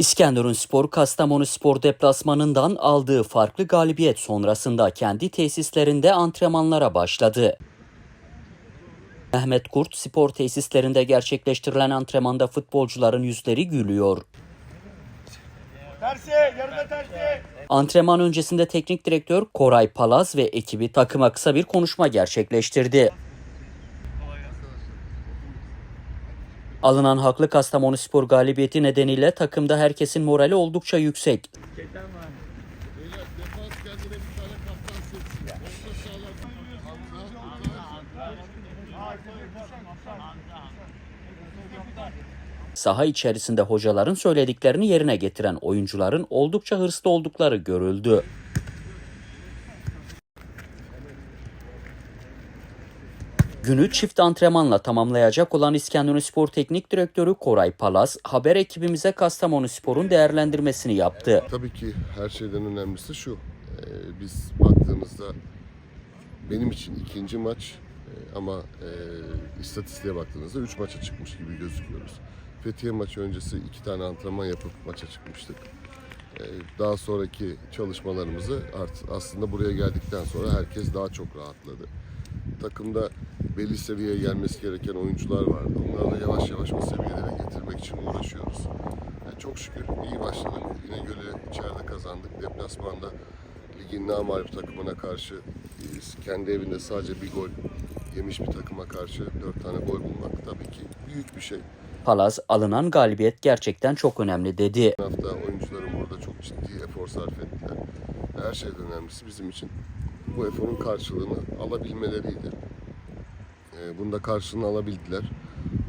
İskenderun Spor, Kastamonu Spor deplasmanından aldığı farklı galibiyet sonrasında kendi tesislerinde antrenmanlara başladı. Mehmet Kurt spor tesislerinde gerçekleştirilen antrenmanda futbolcuların yüzleri gülüyor. Tersi, yarıda tersi. Antrenman öncesinde teknik direktör Koray Palaz ve ekibi takıma kısa bir konuşma gerçekleştirdi. Alınan haklı Kastamonu Spor galibiyeti nedeniyle takımda herkesin morali oldukça yüksek. Saha içerisinde hocaların söylediklerini yerine getiren oyuncuların oldukça hırslı oldukları görüldü. Günü çift antrenmanla tamamlayacak olan İskenderun Spor Teknik Direktörü Koray Palaz, haber ekibimize Kastamonu Spor'un değerlendirmesini yaptı. Tabii ki her şeyden önemlisi şu. Ee, biz baktığımızda benim için ikinci maç e, ama e, istatistiğe baktığınızda 3 maça çıkmış gibi gözüküyoruz. Fethiye maçı öncesi iki tane antrenman yapıp maça çıkmıştık. Daha sonraki çalışmalarımızı art, aslında buraya geldikten sonra herkes daha çok rahatladı. Takımda belli seviyeye gelmesi gereken oyuncular vardı. Onları da yavaş yavaş o seviyelere getirmek için uğraşıyoruz. Yani çok şükür iyi başladık. İnegöl'ü içeride kazandık. Deplasmanda ligin namalip takımına karşı e, kendi evinde sadece bir gol yemiş bir takıma karşı dört tane gol bulmak tabii ki büyük bir şey. Palaz, alınan galibiyet gerçekten çok önemli dedi. Bu hafta oyuncularım burada çok ciddi efor sarf ettiler. Her şeyden önemlisi bizim için bu eforun karşılığını alabilmeleriydi. Ee, Bunda karşılığını alabildiler.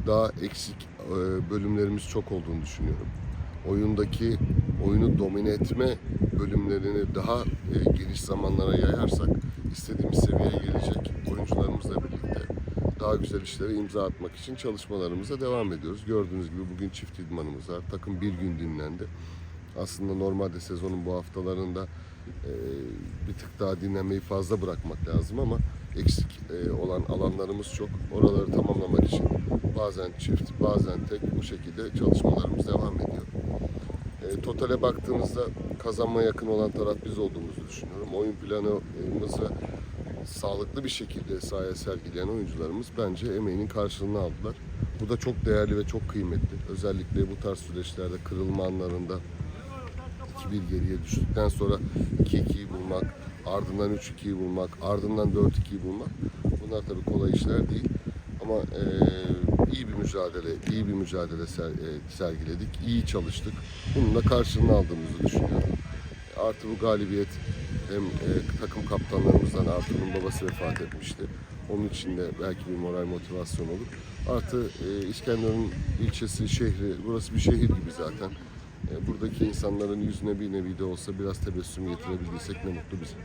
Daha eksik e, bölümlerimiz çok olduğunu düşünüyorum. Oyundaki oyunu domine etme bölümlerini daha e, geniş zamanlara yayarsak istediğimiz seviyeye gelecek oyuncularımızla birlikte daha güzel işlere imza atmak için çalışmalarımıza devam ediyoruz. Gördüğünüz gibi bugün çift idmanımız var. Takım bir gün dinlendi. Aslında normalde sezonun bu haftalarında e, bir tık daha dinlenmeyi fazla bırakmak lazım ama eksik e, olan alanlarımız çok. Oraları tamamlamak için bazen çift, bazen tek bu şekilde çalışmalarımız devam ediyor. E, totale baktığımızda kazanma yakın olan taraf biz olduğumuzu düşünüyorum. Oyun planımızı sağlıklı bir şekilde sahaya sergileyen oyuncularımız bence emeğinin karşılığını aldılar. Bu da çok değerli ve çok kıymetli. Özellikle bu tarz süreçlerde kırılma anlarında 2-1 geriye düştükten sonra 2-2'yi bulmak, ardından 3-2'yi bulmak, ardından 4-2'yi bulmak bunlar tabii kolay işler değil. Ama eee, iyi bir mücadele, iyi bir mücadele ser- eee, sergiledik, iyi çalıştık. Bunun da karşılığını aldığımızı düşünüyorum. Artı bu galibiyet hem eee, takım kaptanlarımızdan Artur'un babası vefat etmişti. Onun için de belki bir moral motivasyon olur. Artı eee, İskenderun ilçesi, şehri, burası bir şehir gibi zaten. E, buradaki insanların yüzüne bir nevi de olsa biraz tebessüm getirebildiysek ne mutlu bize.